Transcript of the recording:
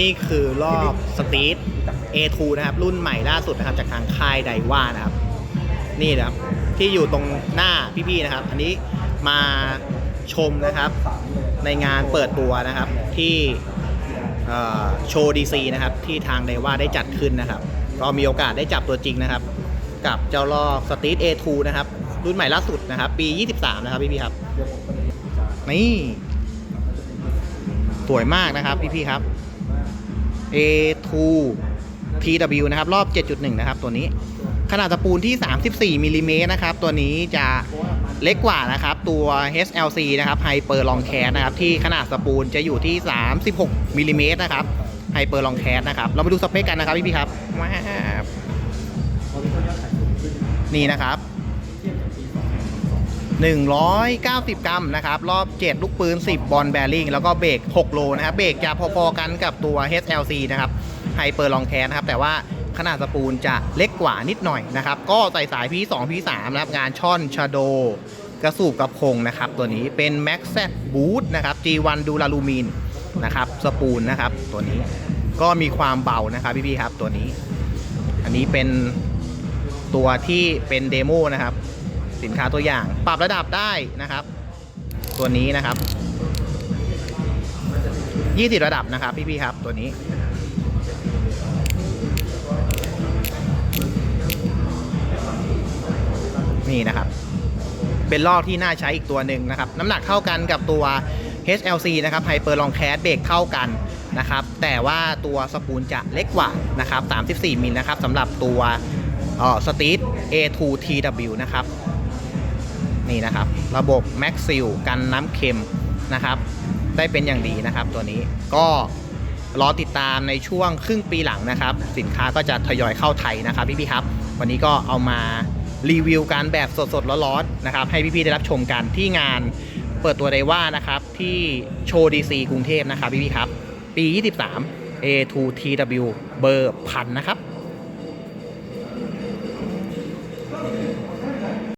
นี่คือรอบสตรีท A2 นะครับ รุ่นใหม่ล่าสุดนะครับ จากทางค่ายไดว่านะครับ นี่นะครับ ที่อยู่ตรงหน้าพี่ๆนะครับ อันนี้มาชมนะครับ ในงานเปิดตัวนะครับที่โชว์ดีซีนะครับ ที่ทางไดว่าได้จัดขึ้นนะครับก็มีโอกาสได้จับตัวจริงนะครับ กับเจ้ารอสตรีท A2 นะครับ รุ่นใหม่ล่าสุดนะครับ ปี 23 นะครับพี่ๆครับนี่สวยมากนะครับพี่ๆครับ A2 TW นะครับ รอบ 7.1 นะครับ ตัวนี้ ขนาดตะปูนที่ 34มิลลิเมตรนะครับ ตัวนี้จะเล็กกว่านะครับ ตัว HLC นะครับ Hyper Long Cast นะครับ ที่ขนาดตะปูนจะอยู่ที่ 36มิลลิเมตรนะครับ Hyper Long Cast นะครับ เรามาดูสเปคกันนะครับพี่ๆครับว้าวนี่นะครับ 190 กรัมนะครับ รอบ 7 ลูกปืน 10 บอลแบริ่งแล้วก็เบรก 6 โลนะครับ เบรกจะพอๆกันกับตัว HLC นะครับไฮเปอร์ลองแคสนะครับ แต่ว่าขนาดสปูลจะเล็กกว่านิดหน่อยนะครับ ก็ใส่สาย P2 P3 นะครับ งานช่อนชาโด กระสูบกระพงนะครับ ตัวนี้เป็น Max Z Boot นะครับ G1 ดูลาลูมินนะครับ สปูลนะครับ ตัวนี้ก็มีความเบานะครับพี่ๆครับตัวนี้ อันนี้เป็นตัวที่เป็นเดโมนะครับ สินค้าตัวอย่าง ปรับระดับได้นะครับ ตัวนี้นะครับ 20 ระดับนะครับพี่ๆครับตัวนี้นี่นะครับ เป็นลอกที่น่าใช้อีกตัวหนึ่งนะครับ น้ำหนักเท่ากันกับตัว HLC นะครับ Hyper Long Cast เบรกเท่ากันนะครับ แต่ว่าตัวสปูลจะเล็กกว่านะครับ 34 มิลนะครับสำหรับตัวเอ่อ Street A2 TW นะครับ นี่นะครับ ระบบแม็กซิลกันน้ำเค็มนะครับ ได้เป็นอย่างดีนะครับตัวนี้ก็รอติดตามในช่วงครึ่งปีหลังนะครับ สินค้าก็จะทยอยเข้าไทยนะครับพี่ๆครับ วันนี้ก็เอามารีวิวการแบบสดๆร้อนๆนะครับ ให้พี่พี่ได้รับชมกันที่งานเปิดตัวไดว่านะครับที่โชว์ดีซีกรุงเทพนะครับพี่ๆครับ ปี 23 A2TW เบอร์พันนะครับ